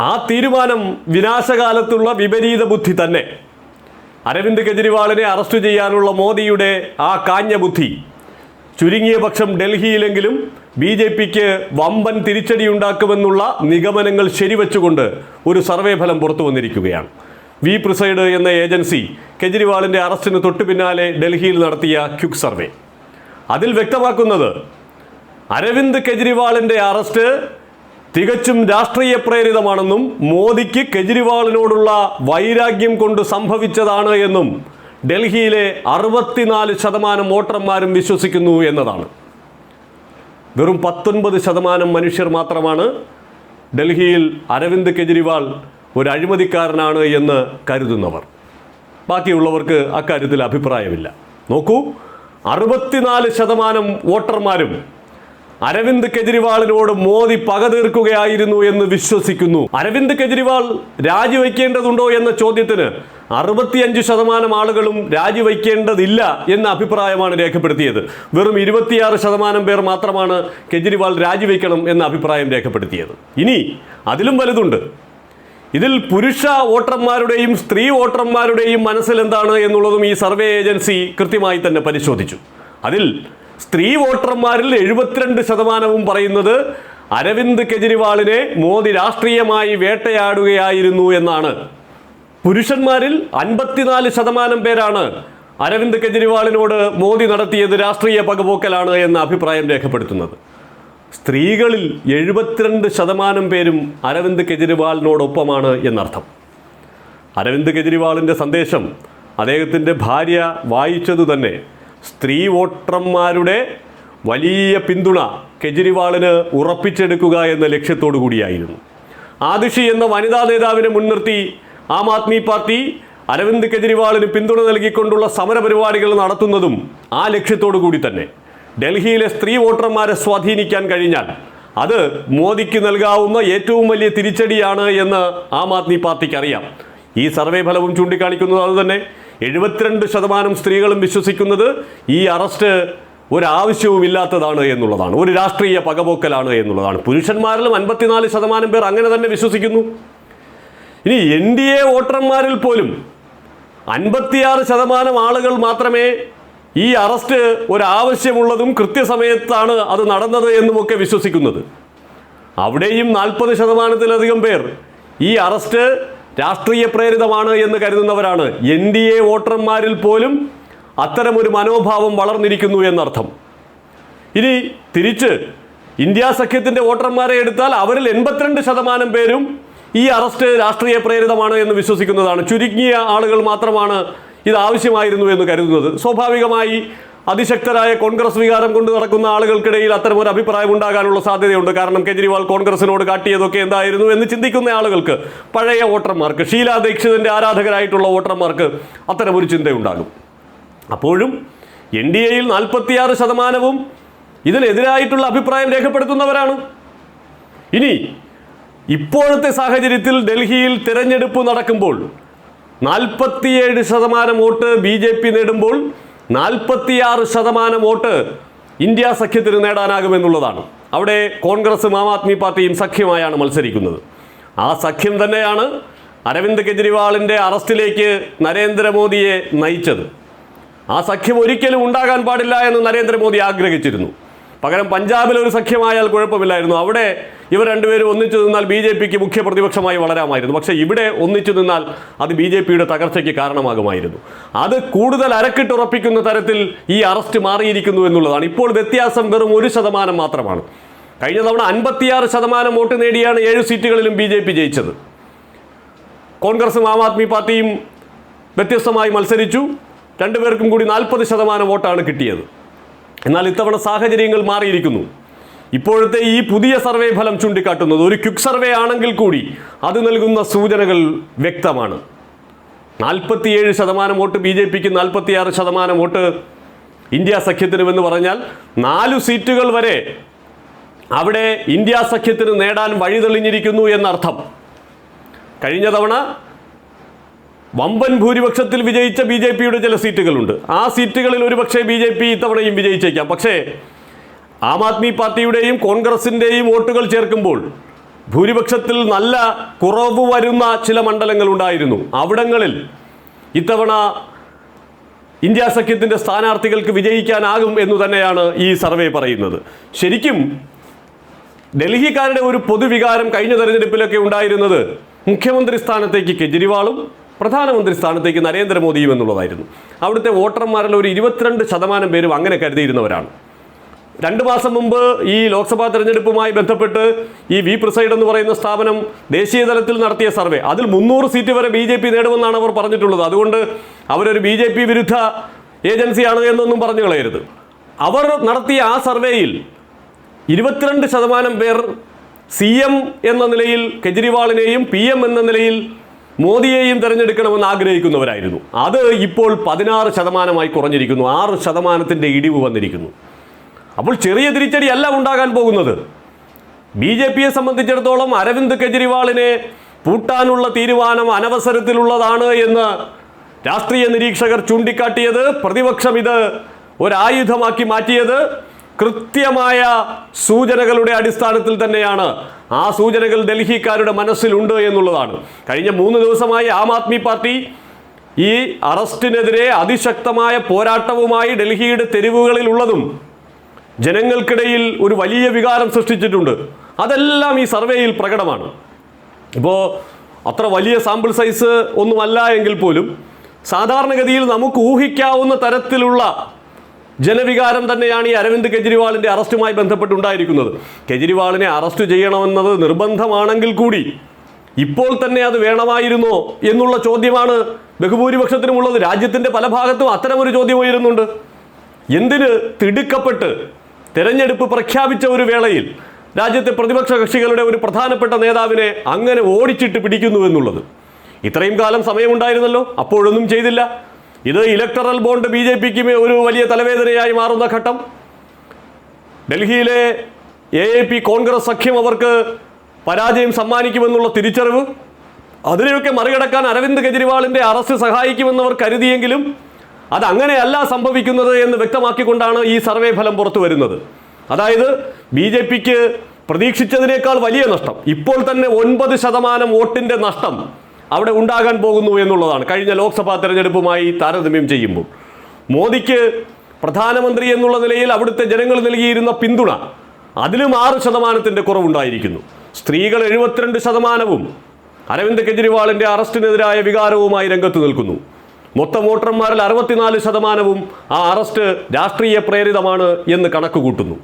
ആ തീരുമാനം വിനാശകാലത്തുള്ള വിപരീത ബുദ്ധി തന്നെ. അരവിന്ദ് കെജ്രിവാളിനെ അറസ്റ്റ് ചെയ്യാനുള്ള മോദിയുടെ ആ കാഞ്ഞ ബുദ്ധി. ചുരുങ്ങിയ പക്ഷം ഡൽഹിയിലെങ്കിലും ബി ജെ പിക്ക് വമ്പൻ തിരിച്ചടിയുണ്ടാക്കുമെന്നുള്ള നിഗമനങ്ങൾ ശരിവെച്ചുകൊണ്ട് ഒരു സർവേ ഫലം പുറത്തു വന്നിരിക്കുകയാണ്. വി പ്രിസൈഡ് എന്ന ഏജൻസി കെജ്രിവാളിന്റെ അറസ്റ്റിന് തൊട്ടു പിന്നാലെ ഡൽഹിയിൽ നടത്തിയ ക്യുക് സർവേ. അതിൽ വ്യക്തമാക്കുന്നത് അരവിന്ദ് കെജ്രിവാളിന്റെ അറസ്റ്റ് തികച്ചും രാഷ്ട്രീയ പ്രേരിതമാണെന്നും മോദിക്ക് കെജ്രിവാളിനോടുള്ള വൈരാഗ്യം കൊണ്ട് സംഭവിച്ചതാണ് എന്നും ഡൽഹിയിലെ അറുപത്തിനാല് ശതമാനം വോട്ടർമാരും വിശ്വസിക്കുന്നു എന്നതാണ്. വെറും പത്തൊൻപത് ശതമാനം മനുഷ്യർ മാത്രമാണ് ഡൽഹിയിൽ അരവിന്ദ് കെജ്രിവാൾ ഒരു അഴിമതിക്കാരനാണ് എന്ന് കരുതുന്നവർ. ബാക്കിയുള്ളവർക്ക് അക്കാര്യത്തിൽ അഭിപ്രായമില്ല. നോക്കൂ അറുപത്തിനാല് ശതമാനം വോട്ടർമാരും അരവിന്ദ് കെജ്രിവാളിനോട് മോദി പക തീർക്കുകയായിരുന്നു എന്ന് വിശ്വസിക്കുന്നു. അരവിന്ദ് കെജ്രിവാൾ രാജിവെക്കേണ്ടതുണ്ടോ എന്ന ചോദ്യത്തിന് അറുപത്തിയഞ്ച് ശതമാനം ആളുകളും രാജിവെക്കേണ്ടതില്ല എന്ന അഭിപ്രായമാണ് രേഖപ്പെടുത്തിയത്. വെറും ഇരുപത്തിയാറ് ശതമാനം പേർ മാത്രമാണ് കെജ്രിവാൾ രാജിവെക്കണം എന്ന അഭിപ്രായം രേഖപ്പെടുത്തിയത്. ഇനി അതിലും വലുതുണ്ട്. ഇതിൽ പുരുഷ വോട്ടർമാരുടെയും സ്ത്രീ വോട്ടർമാരുടെയും മനസ്സിലെന്താണ് എന്നുള്ളതും ഈ സർവേ ഏജൻസി കൃത്യമായി തന്നെ പരിശോധിച്ചു. അതിൽ സ്ത്രീ വോട്ടർമാരിൽ എഴുപത്തിരണ്ട് ശതമാനവും പറയുന്നത് അരവിന്ദ് കെജ്രിവാളിനെ മോദി രാഷ്ട്രീയമായി വേട്ടയാടുകയായിരുന്നു എന്നാണ്. പുരുഷന്മാരിൽ അൻപത്തിനാല് ശതമാനം പേരാണ് അരവിന്ദ് കെജ്രിവാളിനോട് മോദി നടത്തിയത് രാഷ്ട്രീയ പകപോക്കലാണ് എന്ന അഭിപ്രായം രേഖപ്പെടുത്തുന്നത്. സ്ത്രീകളിൽ എഴുപത്തിരണ്ട് ശതമാനം പേരും അരവിന്ദ് കെജ്രിവാളിനോടൊപ്പമാണ് എന്നർത്ഥം. അരവിന്ദ് കെജ്രിവാളിന്റെ സന്ദേശം അദ്ദേഹത്തിന്റെ ഭാര്യ വായിച്ചതു തന്നെ സ്ത്രീ വോട്ടർമാരുടെ വലിയ പിന്തുണ കെജ്രിവാളിന് ഉറപ്പിച്ചെടുക്കുക എന്ന ലക്ഷ്യത്തോടു കൂടിയായിരുന്നു. ആദിഷി എന്ന വനിതാ നേതാവിനെ മുൻനിർത്തി ആം ആദ്മി പാർട്ടി അരവിന്ദ് കെജ്രിവാളിന് പിന്തുണ നൽകിക്കൊണ്ടുള്ള സമരപരിപാടികൾ നടത്തുന്നതും ആ ലക്ഷ്യത്തോടു കൂടി തന്നെ. ഡൽഹിയിലെ സ്ത്രീ വോട്ടർമാരെ സ്വാധീനിക്കാൻ കഴിഞ്ഞാൽ അത് മോദിക്ക് നൽകാവുന്ന ഏറ്റവും വലിയ തിരിച്ചടിയാണ് എന്ന് ആം ആദ്മി പാർട്ടിക്ക് അറിയാം. ഈ സർവേ ഫലവും ചൂണ്ടിക്കാണിക്കുന്നത് അതുതന്നെ. എഴുപത്തിരണ്ട് ശതമാനം സ്ത്രീകളും വിശ്വസിക്കുന്നത് ഈ അറസ്റ്റ് ഒരാവശ്യവും ഇല്ലാത്തതാണ് എന്നുള്ളതാണ്. ഒരു രാഷ്ട്രീയ പകപോക്കലാണ് എന്നുള്ളതാണ്. പുരുഷന്മാരിലും അൻപത്തിനാല് ശതമാനം പേർ അങ്ങനെ തന്നെ വിശ്വസിക്കുന്നു. ഇനി എൻ ഡി എ വോട്ടർമാരിൽ പോലും അൻപത്തിയാറ് ശതമാനം ആളുകൾ മാത്രമേ ഈ അറസ്റ്റ് ഒരാവശ്യമുള്ളതും കൃത്യസമയത്താണ് അത് നടന്നത് എന്നുമൊക്കെ വിശ്വസിക്കുന്നത്. അവിടെയും നാൽപ്പത് ശതമാനത്തിലധികം പേർ ഈ അറസ്റ്റ് രാഷ്ട്രീയ പ്രേരിതമാണ് എന്ന് കരുതുന്നവരാണ്. എൻ ഡി എ വോട്ടർമാരിൽ പോലും അത്തരമൊരു മനോഭാവം വളർന്നിരിക്കുന്നു എന്നർത്ഥം. ഇനി തിരിച്ച് ഇന്ത്യ സഖ്യത്തിന്റെ വോട്ടർമാരെ എടുത്താൽ അവരിൽ എൺപത്തിരണ്ട് ശതമാനം പേരും ഈ അറസ്റ്റ് രാഷ്ട്രീയ പ്രേരിതമാണ് എന്ന് വിശ്വസിക്കുന്നതാണ്. ചുരുങ്ങിയ ആളുകൾ മാത്രമാണ് ഇത് ആവശ്യമായിരുന്നു എന്ന് കരുതുന്നത്. സ്വാഭാവികമായി അതിശക്തരായ കോൺഗ്രസ് വികാരം കൊണ്ട് നടക്കുന്ന ആളുകൾക്കിടയിൽ അത്തരമൊരു അഭിപ്രായം ഉണ്ടാകാനുള്ള സാധ്യതയുണ്ട്. കാരണം കെജ്രിവാൾ കോൺഗ്രസിനോട് കാട്ടിയതൊക്കെ എന്തായിരുന്നു എന്ന് ചിന്തിക്കുന്ന ആളുകൾക്ക് പഴയ വോട്ടർമാർക്ക് ഷീലാ ദീക്ഷിതിന്റെ ആരാധകരായിട്ടുള്ള വോട്ടർമാർക്ക് അത്തരമൊരു ചിന്തയുണ്ടാകും. അപ്പോഴും എൻ ഡി എയിൽ നാൽപ്പത്തിയാറ് ശതമാനവും ഇതിനെതിരായിട്ടുള്ള അഭിപ്രായം രേഖപ്പെടുത്തുന്നവരാണ്. ഇനി ഇപ്പോഴത്തെ സാഹചര്യത്തിൽ ഡൽഹിയിൽ തിരഞ്ഞെടുപ്പ് നടക്കുമ്പോൾ നാൽപ്പത്തിയേഴ് ശതമാനം വോട്ട് ബി ജെ പി നേടുമ്പോൾ നാൽപ്പത്തിയാറ് ശതമാനം വോട്ട് ഇന്ത്യ സഖ്യത്തിന് നേടാനാകുമെന്നുള്ളതാണ്. അവിടെ കോൺഗ്രസും ആം ആദ്മി പാർട്ടിയും സഖ്യമായാണ് മത്സരിക്കുന്നത്. ആ സഖ്യം തന്നെയാണ് അരവിന്ദ് കെജ്രിവാളിന്റെ അറസ്റ്റിലേക്ക് നരേന്ദ്രമോദിയെ നയിച്ചത്. ആ സഖ്യം ഒരിക്കലും ഉണ്ടാകാൻ പാടില്ല എന്ന് നരേന്ദ്രമോദി ആഗ്രഹിച്ചിരുന്നു. പകരം പഞ്ചാബിൽ ഒരു സഖ്യമായാൽ കുഴപ്പമില്ലായിരുന്നു. അവിടെ ഇവർ രണ്ടുപേരും ഒന്നിച്ചു നിന്നാൽ ബി ജെ പിക്ക് മുഖ്യ പ്രതിപക്ഷമായി വളരാമായിരുന്നു. പക്ഷേ ഇവിടെ ഒന്നിച്ചു നിന്നാൽ അത് ബി ജെ പിയുടെ തകർച്ചയ്ക്ക് കാരണമാകുമായിരുന്നു. അത് കൂടുതൽ അരക്കിട്ടുറപ്പിക്കുന്ന തരത്തിൽ ഈ അറസ്റ്റ് മാറിയിരിക്കുന്നു എന്നുള്ളതാണ്. ഇപ്പോൾ വ്യത്യാസം വെറും ഒരു ശതമാനം മാത്രമാണ്. കഴിഞ്ഞ തവണ അൻപത്തിയാറ് ശതമാനം വോട്ട് നേടിയാണ് ഏഴ് സീറ്റുകളിലും ബി ജെ പി ജയിച്ചത്. കോൺഗ്രസും ആം ആദ്മി പാർട്ടിയും വ്യത്യസ്തമായി മത്സരിച്ചു. രണ്ടുപേർക്കും കൂടി നാൽപ്പത് ശതമാനം വോട്ടാണ് കിട്ടിയത്. എന്നാൽ ഇത്തവണ സാഹചര്യങ്ങൾ മാറിയിരിക്കുന്നു. ഇപ്പോഴത്തെ ഈ പുതിയ സർവേ ഫലം ചൂണ്ടിക്കാട്ടുന്നത് ഒരു ക്വിക്ക് സർവേ ആണെങ്കിൽ കൂടി അത് നൽകുന്ന സൂചനകൾ വ്യക്തമാണ്. നാൽപ്പത്തിയേഴ് ശതമാനം വോട്ട് ബി ജെ പിക്ക് നാൽപ്പത്തിയാറ് ശതമാനം വോട്ട് ഇന്ത്യ സഖ്യത്തിനുമെന്ന് പറഞ്ഞാൽ നാലു സീറ്റുകൾ വരെ അവിടെ ഇന്ത്യ സഖ്യത്തിന് നേടാൻ വഴിതെളിഞ്ഞിരിക്കുന്നു എന്നർത്ഥം. കഴിഞ്ഞ തവണ വമ്പൻ ഭൂരിപക്ഷത്തിൽ വിജയിച്ച ബി ജെ പിയുടെ ചില സീറ്റുകളുണ്ട്. ആ സീറ്റുകളിൽ ഒരുപക്ഷെ ബി ജെ പി ഇത്തവണയും വിജയിച്ചേക്കാം. പക്ഷേ ആം ആദ്മി പാർട്ടിയുടെയും കോൺഗ്രസിന്റെയും വോട്ടുകൾ ചേർക്കുമ്പോൾ ഭൂരിപക്ഷത്തിൽ നല്ല കുറവ് വരുന്ന ചില മണ്ഡലങ്ങൾ ഉണ്ടായിരുന്നു അവിടങ്ങളിൽ ഇത്തവണ ഇന്ത്യ സഖ്യത്തിന്റെ സ്ഥാനാർത്ഥികൾക്ക് വിജയിക്കാനാകും എന്ന് തന്നെയാണ് ഈ സർവേ പറയുന്നത്. ശരിക്കും ഡൽഹിക്കാരുടെ ഒരു പൊതുവികാരം കഴിഞ്ഞ തെരഞ്ഞെടുപ്പിലൊക്കെ ഉണ്ടായിരുന്നത് മുഖ്യമന്ത്രി സ്ഥാനത്തേക്ക് കെജ്രിവാളും പ്രധാനമന്ത്രി സ്ഥാനത്തേക്ക് നരേന്ദ്രമോദിയും എന്നുള്ളതായിരുന്നു. അവിടുത്തെ വോട്ടർമാരിൽ ഒരു ഇരുപത്തിരണ്ട് ശതമാനം പേരും അങ്ങനെ കരുതിയിരുന്നവരാണ്. രണ്ട് മാസം മുമ്പ് ഈ ലോക്സഭാ തെരഞ്ഞെടുപ്പുമായി ബന്ധപ്പെട്ട് ഈ വി പ്രിസൈഡ് എന്ന് പറയുന്ന സ്ഥാപനം ദേശീയ തലത്തിൽ നടത്തിയ സർവേ. അതിൽ മുന്നൂറ് സീറ്റ് വരെ ബി ജെ പി നേടുമെന്നാണ് അവർ പറഞ്ഞിട്ടുള്ളത്. അതുകൊണ്ട് അവരൊരു ബി ജെ പി വിരുദ്ധ ഏജൻസിയാണ് എന്നൊന്നും പറഞ്ഞു കളയരുത്. അവർ നടത്തിയ ആ സർവേയിൽ ഇരുപത്തിരണ്ട് ശതമാനം പേർ സി എം എന്ന നിലയിൽ കെജ്രിവാളിനെയും പി എം എന്ന നിലയിൽ മോദിയെയും തിരഞ്ഞെടുക്കണമെന്ന് ആഗ്രഹിക്കുന്നവരായിരുന്നു. അത് ഇപ്പോൾ പതിനാറ് ശതമാനമായി കുറഞ്ഞിരിക്കുന്നു. ആറ് ശതമാനത്തിന്റെ ഇടിവ് വന്നിരിക്കുന്നു. അപ്പോൾ ചെറിയ തിരിച്ചടി അല്ല ഉണ്ടാകാൻ പോകുന്നത്. ബി ജെ പിയെ സംബന്ധിച്ചിടത്തോളം അരവിന്ദ് കെജ്രിവാളിനെ പൂട്ടാനുള്ള തീരുമാനം അനവസരത്തിലുള്ളതാണ് എന്ന് രാഷ്ട്രീയ നിരീക്ഷകർ ചൂണ്ടിക്കാട്ടിയത് പ്രതിപക്ഷം ഇത് ഒരായുധമാക്കി മാറ്റിയത് കൃത്യമായ സൂചനകളുടെ അടിസ്ഥാനത്തിൽ തന്നെയാണ്. ആ സൂചനകൾ ഡൽഹിക്കാരുടെ മനസ്സിലുണ്ട് എന്നുള്ളതാണ്. കഴിഞ്ഞ മൂന്ന് ദിവസമായി ആം ആദ്മി പാർട്ടി ഈ അറസ്റ്റിനെതിരെ അതിശക്തമായ പോരാട്ടവുമായി ഡൽഹിയുടെ തെരുവുകളിൽ ഉള്ളതും ജനങ്ങൾക്കിടയിൽ ഒരു വലിയ വികാരം സൃഷ്ടിച്ചിട്ടുണ്ട്. അതെല്ലാം ഈ സർവേയിൽ പ്രകടമാണ്. ഇപ്പോൾ അത്ര വലിയ സാമ്പിൾ സൈസ് ഒന്നുമല്ല എങ്കിൽ പോലും സാധാരണഗതിയിൽ നമുക്ക് ഊഹിക്കാവുന്ന തരത്തിലുള്ള ജനവികാരം തന്നെയാണ് ഈ അരവിന്ദ് കെജ്രിവാളിന്റെ അറസ്റ്റുമായി ബന്ധപ്പെട്ടുണ്ടായിരിക്കുന്നത്. കെജ്രിവാളിനെ അറസ്റ്റ് ചെയ്യണമെന്നത് നിർബന്ധമാണെങ്കിൽ കൂടി ഇപ്പോൾ തന്നെ അത് വേണമായിരുന്നോ എന്നുള്ള ചോദ്യമാണ് ബഹുഭൂരിപക്ഷത്തിനുമുള്ളത്. രാജ്യത്തിന്റെ പല ഭാഗത്തും അത്തരമൊരു ചോദ്യം ഉയരുന്നുണ്ട്. എന്തിന് തിടുക്കപ്പെട്ട് തെരഞ്ഞെടുപ്പ് പ്രഖ്യാപിച്ച ഒരു വേളയിൽ രാജ്യത്തെ പ്രതിപക്ഷ കക്ഷികളുടെ ഒരു പ്രധാനപ്പെട്ട നേതാവിനെ അങ്ങനെ ഓടിച്ചിട്ട് പിടിക്കുന്നു എന്നുള്ളത്. ഇത്രയും കാലം സമയമുണ്ടായിരുന്നല്ലോ അപ്പോഴൊന്നും ചെയ്തില്ല. ഇത് ഇലക്ടറൽ ബോണ്ട് ബി ജെ പിക്ക് ഒരു വലിയ തലവേദനയായി മാറുന്ന ഘട്ടം. ഡൽഹിയിലെ എ എ പി കോൺഗ്രസ് സഖ്യം അവർക്ക് പരാജയം സമ്മാനിക്കുമെന്നുള്ള തിരിച്ചറിവ്. അതിനെയൊക്കെ മറികടക്കാൻ അരവിന്ദ് കെജ്രിവാളിന്റെ അറസ്റ്റ് സഹായിക്കുമെന്നവർ കരുതിയെങ്കിലും അത് സംഭവിക്കുന്നത് എന്ന് വ്യക്തമാക്കിക്കൊണ്ടാണ് ഈ സർവേ ഫലം പുറത്തു വരുന്നത്. അതായത് ബി ജെ പിക്ക് പ്രതീക്ഷിച്ചതിനേക്കാൾ വലിയ നഷ്ടം. ഇപ്പോൾ തന്നെ ഒൻപത് ശതമാനം വോട്ടിന്റെ നഷ്ടം. അവിടെ ഉണ്ടാകാൻ പോകുന്നു എന്നുള്ളതാണ്. കഴിഞ്ഞ ലോക്സഭാ തെരഞ്ഞെടുപ്പുമായി താരതമ്യം ചെയ്യുമ്പോൾ. മോദിക്ക് പ്രധാനമന്ത്രി എന്നുള്ള നിലയിൽ അവിടുത്തെ ജനങ്ങൾ നൽകിയിരുന്ന പിന്തുണ അതിലും ആറ് ശതമാനത്തിന്റെ കുറവുണ്ടായിരിക്കുന്നു. സ്ത്രീകൾ എഴുപത്തിരണ്ട് ശതമാനവും അരവിന്ദ് കെജ്രിവാളിന്റെ അറസ്റ്റിനെതിരായ വികാരവുമായി രംഗത്ത് നിൽക്കുന്നു. മൊത്തം വോട്ടർമാരിൽ അറുപത്തിനാല് ശതമാനവും ആ അറസ്റ്റ് രാഷ്ട്രീയ പ്രേരിതമാണ് എന്ന് കണക്ക് കൂട്ടുന്നു